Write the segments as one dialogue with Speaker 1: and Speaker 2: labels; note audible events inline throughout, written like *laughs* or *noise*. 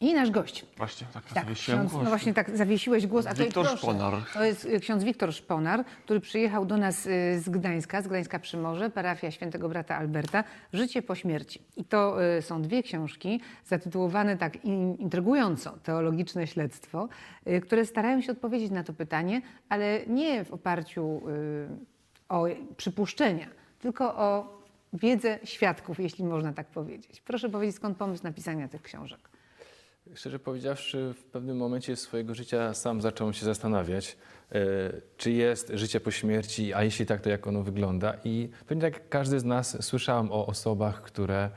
Speaker 1: I nasz gość.
Speaker 2: Właśnie, tak,
Speaker 1: Tak,
Speaker 2: zawiesiłem
Speaker 1: ksiądz,
Speaker 2: głos.
Speaker 1: no właśnie tak zawiesiłeś głos, a to
Speaker 2: Wiktor
Speaker 1: proszę,
Speaker 2: Szponar.
Speaker 1: To jest y, ksiądz Wiktor Szponar, który przyjechał do nas y, z Gdańska, z Gdańska przy Morze, parafia świętego brata Alberta, Życie po śmierci. I to y, są dwie książki zatytułowane tak in- intrygująco, Teologiczne śledztwo, które starają się odpowiedzieć na to pytanie, ale nie w oparciu o przypuszczenia, tylko o wiedzę świadków, jeśli można tak powiedzieć. Proszę powiedzieć, skąd pomysł napisania tych książek?
Speaker 3: Szczerze powiedziawszy, w pewnym momencie swojego życia sam zacząłem się zastanawiać, e, czy jest życie po śmierci, a jeśli tak, to jak ono wygląda. I pewnie tak każdy z nas słyszałem o osobach, które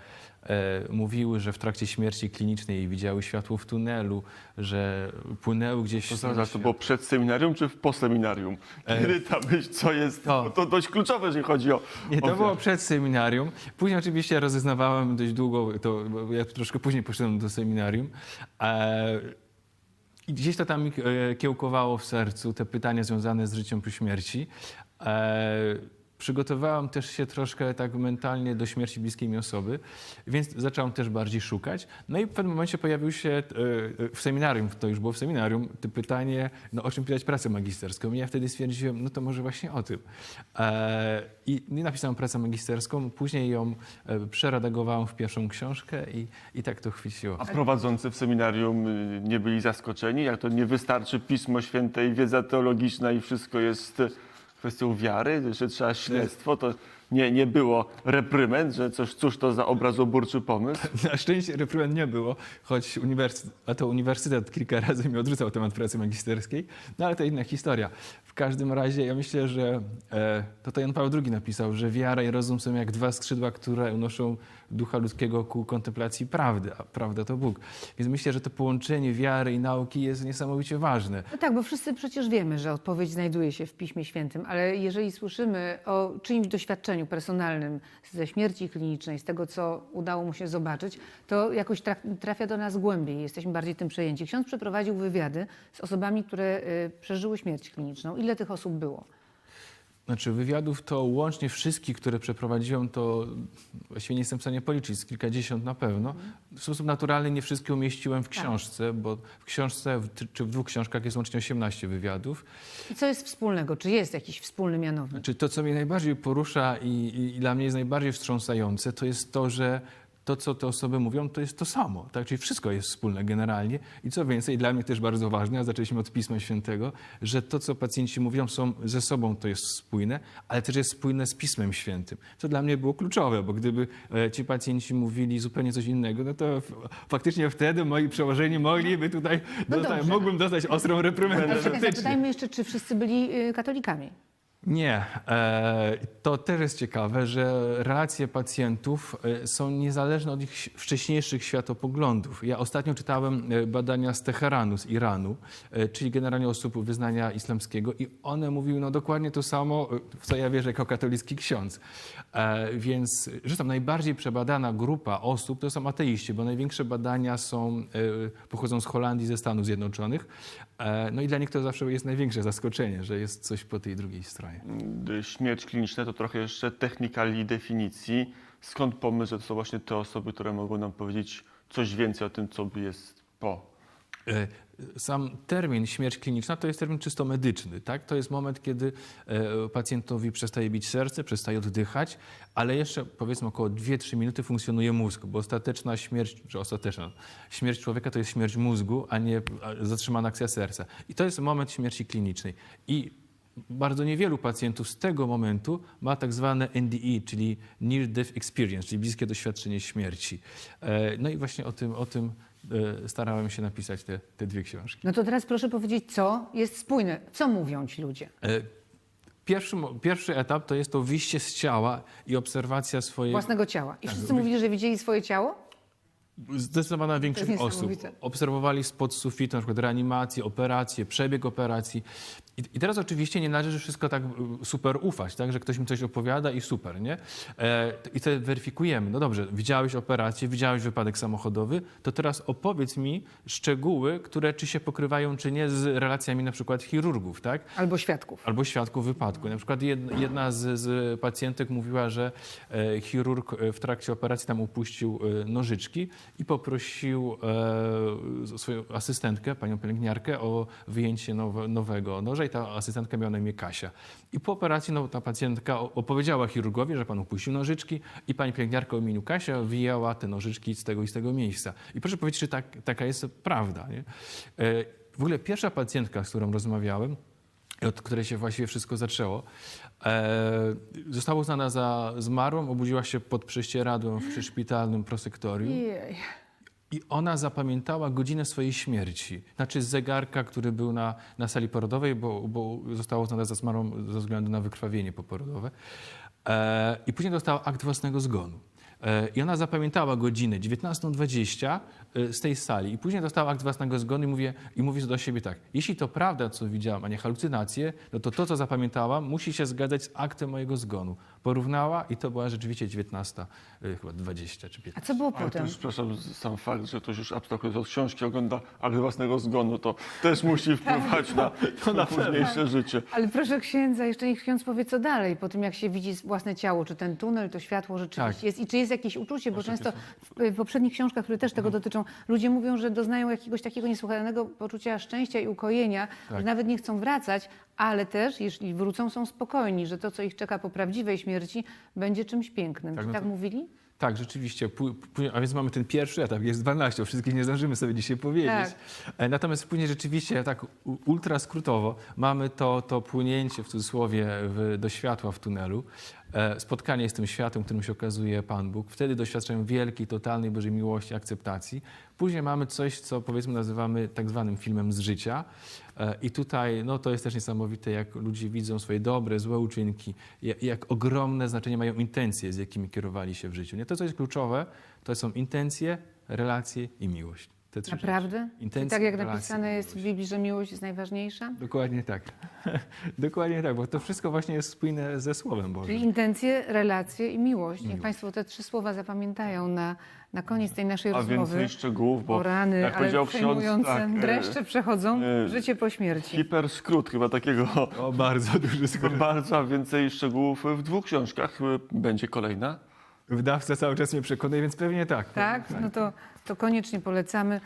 Speaker 3: mówiły, że w trakcie śmierci klinicznej widziały światło w tunelu, że płynęły gdzieś...
Speaker 2: To, zaraz, to
Speaker 3: świat-
Speaker 2: było przed seminarium czy po seminarium? Kiedy ta myśl, co jest,
Speaker 3: To.
Speaker 2: to, to dość kluczowe, jeżeli chodzi o...
Speaker 3: Nie, to było przed seminarium. Później oczywiście rozeznawałem dość długo, to ja troszkę później poszedłem do seminarium. E, I gdzieś to tam mi e, kiełkowało w sercu, te pytania związane z życiem po śmierci. Przygotowałem też się troszkę tak mentalnie do śmierci bliskiej mi osoby, więc zacząłem też bardziej szukać. No i w pewnym momencie pojawił się e, e, w seminarium, to już było w seminarium, to pytanie, no o czym pisać pracę magisterską. I ja wtedy stwierdziłem, no to może właśnie o tym. E, I i napisałem pracę magisterską, później ją przeredagowałem w pierwszą książkę i, i tak to chwyciło.
Speaker 2: A prowadzący w seminarium y, nie byli zaskoczeni? Jak to nie wystarczy Pismo Święte i wiedza teologiczna i wszystko jest kwestią wiary, że trzeba śledztwo, to nie, nie było reprymend, że coś, cóż to za obrazoburczy pomysł? *laughs*
Speaker 3: Na szczęście reprymend nie było, choć uniwersytet, a to uniwersytet kilka razy mi odrzucał temat pracy magisterskiej, no ale to inna historia. W każdym razie ja myślę, że e, to, to Jan Paweł II napisał, że wiara i rozum są jak dwa skrzydła, które unoszą ducha ludzkiego ku kontemplacji prawdy, a prawda to Bóg. Więc myślę, że to połączenie wiary i nauki jest niesamowicie ważne.
Speaker 1: No tak, bo wszyscy przecież wiemy, że odpowiedź znajduje się w Piśmie Świętym, ale jeżeli słyszymy o czyimś doświadczeniu personalnym ze śmierci klinicznej, z tego, co udało mu się zobaczyć, to jakoś traf- trafia do nas głębiej, jesteśmy bardziej tym przejęci. Ksiądz przeprowadził wywiady z osobami, które y, przeżyły śmierć kliniczną. Ile tych osób było?
Speaker 3: Znaczy wywiadów to łącznie wszystkich, które przeprowadziłem, to właściwie nie jestem w stanie policzyć, z kilkadziesiąt na pewno. W sposób naturalny nie wszystkie umieściłem w książce, bo w książce w, czy w dwóch książkach jest łącznie 18 wywiadów.
Speaker 1: I co jest wspólnego? Czy jest jakiś wspólny mianownik?
Speaker 3: Znaczy to, co mnie najbardziej porusza i, i, i dla mnie jest najbardziej wstrząsające, to jest to, że to, co te osoby mówią, to jest to samo. Tak? Czyli wszystko jest wspólne generalnie. I co więcej, dla mnie też bardzo ważne, a zaczęliśmy od Pisma Świętego, że to, co pacjenci mówią, są ze sobą to jest spójne, ale też jest spójne z Pismem Świętym. Co dla mnie było kluczowe, bo gdyby e, ci pacjenci mówili zupełnie coś innego, no to faktycznie wtedy moi przełożeni mogliby tutaj,
Speaker 1: No
Speaker 3: dostać, mógłbym dostać ostrą reprymendę.
Speaker 1: Ale czekaj, zapytajmy jeszcze, czy wszyscy byli y, katolikami?
Speaker 3: Nie. E, to też jest ciekawe, że relacje pacjentów e, są niezależne od ich wcześniejszych światopoglądów. Ja ostatnio czytałem e, badania z Teheranu, z Iranu, czyli generalnie osób wyznania islamskiego i one mówiły no dokładnie to samo, w co ja wierzę jako katolicki ksiądz. Więc, że tam najbardziej przebadana grupa osób to są ateiści, bo największe badania są, pochodzą z Holandii, ze Stanów Zjednoczonych. No i dla nich to zawsze jest największe zaskoczenie, że jest coś po tej drugiej stronie.
Speaker 2: Śmierć kliniczna to trochę jeszcze technikali definicji. Skąd pomysł, że to są właśnie te osoby, które mogą nam powiedzieć coś więcej o tym, co jest po?
Speaker 3: E, Sam termin śmierć kliniczna to jest termin czysto medyczny. Tak? To jest moment, kiedy e, pacjentowi przestaje bić serce, przestaje oddychać, ale jeszcze powiedzmy około 2-3 minuty funkcjonuje mózg, bo ostateczna śmierć, czy ostateczna śmierć człowieka to jest śmierć mózgu, a nie zatrzymana akcja serca. I to jest moment śmierci klinicznej. I bardzo niewielu pacjentów z tego momentu ma tak zwane NDE, czyli Near Death Experience, czyli bliskie doświadczenie śmierci. E, No i właśnie o tym, o tym e, starałem się napisać te, te dwie książki.
Speaker 1: No to teraz proszę powiedzieć, co jest spójne. Co mówią ci ludzie?
Speaker 3: E, Pierwszy, pierwszy etap to jest to wyjście z ciała i obserwacja swojej...
Speaker 1: Własnego ciała.
Speaker 3: Tak,
Speaker 1: I wszyscy mówili, że widzieli swoje ciało?
Speaker 3: Zdecydowana większość osób obserwowali spod sufitu, na przykład reanimację, operację, przebieg operacji I, I teraz oczywiście nie należy wszystko tak y, super ufać, tak, że ktoś mi coś opowiada i super, nie? E, I to weryfikujemy. No dobrze, widziałeś operację, widziałeś wypadek samochodowy, to teraz opowiedz mi szczegóły, które czy się pokrywają, czy nie z relacjami na przykład chirurgów, tak?
Speaker 1: Albo świadków.
Speaker 3: Albo świadków wypadku. Na przykład jed- jedna z, z pacjentek mówiła, że e, chirurg e, w trakcie operacji tam upuścił e, nożyczki i poprosił e, swoją asystentkę, panią pielęgniarkę, o wyjęcie nowe, nowego noża i ta asystentka miała na imię Kasia. I po operacji no, ta pacjentka opowiedziała chirurgowi, że pan upuścił nożyczki i pani pielęgniarka o imieniu Kasia wyjęła te nożyczki z tego i z tego miejsca. I proszę powiedzieć, czy tak, taka jest prawda. Nie? E, w ogóle pierwsza pacjentka, z którą rozmawiałem, od której się właściwie wszystko zaczęło. E, została uznana za zmarłą, obudziła się pod prześcieradłem w przyszpitalnym prosektorium
Speaker 1: Jej.
Speaker 3: I ona zapamiętała godzinę swojej śmierci. Znaczy z zegarka, który był na, na sali porodowej, bo, bo została uznana za zmarłą ze względu na wykrwawienie poporodowe. E, I później dostała akt własnego zgonu. E, I ona zapamiętała godzinę 19.20 e, z tej sali. I później dostała akt własnego zgonu i, mówię, i mówi do siebie tak. Jeśli to prawda, co widziałam, a nie halucynacje, no to to, co zapamiętałam, musi się zgadzać z aktem mojego zgonu. Porównała i to była rzeczywiście 19, e, chyba 20 czy 15.
Speaker 1: A co było
Speaker 2: to
Speaker 1: potem?
Speaker 2: już, przepraszam, sam fakt, że ktoś już abstrahując od książki ogląda akt własnego zgonu, to też musi wpływać na, *laughs* na późniejsze życie.
Speaker 1: Ale proszę księdza, jeszcze niech ksiądz powie, co dalej, po tym jak się widzi własne ciało, czy ten tunel, to światło rzeczywiście
Speaker 3: Tak.
Speaker 1: jest i czy jest jakieś uczucie, bo często w, w poprzednich książkach, które też tego dotyczą, ludzie mówią, że doznają jakiegoś takiego niesłychanego poczucia szczęścia i ukojenia,
Speaker 3: Tak.
Speaker 1: że nawet nie chcą wracać, ale też, jeśli wrócą, są spokojni, że to, co ich czeka po prawdziwej śmierci, będzie czymś pięknym.
Speaker 3: Tak,
Speaker 1: Czy
Speaker 3: no
Speaker 1: tak
Speaker 3: to-
Speaker 1: mówili?
Speaker 3: Tak, rzeczywiście. Pó- a więc mamy ten pierwszy etap, jest 12, o wszystkich nie zdążymy sobie dzisiaj powiedzieć. E, Natomiast później rzeczywiście tak u- ultra skrótowo mamy to, to płynięcie w cudzysłowie w, do światła w tunelu, spotkanie z tym światłem, którym się okazuje Pan Bóg. Wtedy doświadczają wielkiej, totalnej Bożej miłości, akceptacji. Później mamy coś, co powiedzmy nazywamy tak zwanym filmem z życia. E, I tutaj no, to jest też niesamowite, jak ludzie widzą swoje dobre, złe uczynki, jak, jak ogromne znaczenie mają intencje, z jakimi kierowali się w życiu. Nie? To, co jest kluczowe, to są intencje, relacje i miłość. Te trzy
Speaker 1: Naprawdę?
Speaker 3: rzeczy. Intencje,
Speaker 1: tak jak
Speaker 3: relacje
Speaker 1: napisane
Speaker 3: i
Speaker 1: jest w. Biblii, że miłość jest najważniejsza?
Speaker 3: Dokładnie tak. *laughs* Dokładnie tak, bo to wszystko właśnie jest spójne ze Słowem Bożym.
Speaker 1: Czyli intencje, relacje i miłość. Niech
Speaker 3: Miłość.
Speaker 1: Państwo te trzy słowa zapamiętają na, na koniec tej naszej
Speaker 2: A
Speaker 1: rozmowy.
Speaker 2: więcej szczegółów, bo
Speaker 1: o rany,
Speaker 2: jak powiedział ksiądz, tak, e,
Speaker 1: dreszcze przechodzą,
Speaker 2: e,
Speaker 1: życie po śmierci.
Speaker 2: hiperskrót chyba takiego
Speaker 3: O, bardzo duży skrót. *laughs*
Speaker 2: bardzo, a więcej szczegółów w dwóch książkach. Będzie kolejna.
Speaker 3: Wydawca cały czas mnie przekonuje, więc pewnie tak.
Speaker 1: Tak? No to, to koniecznie polecamy.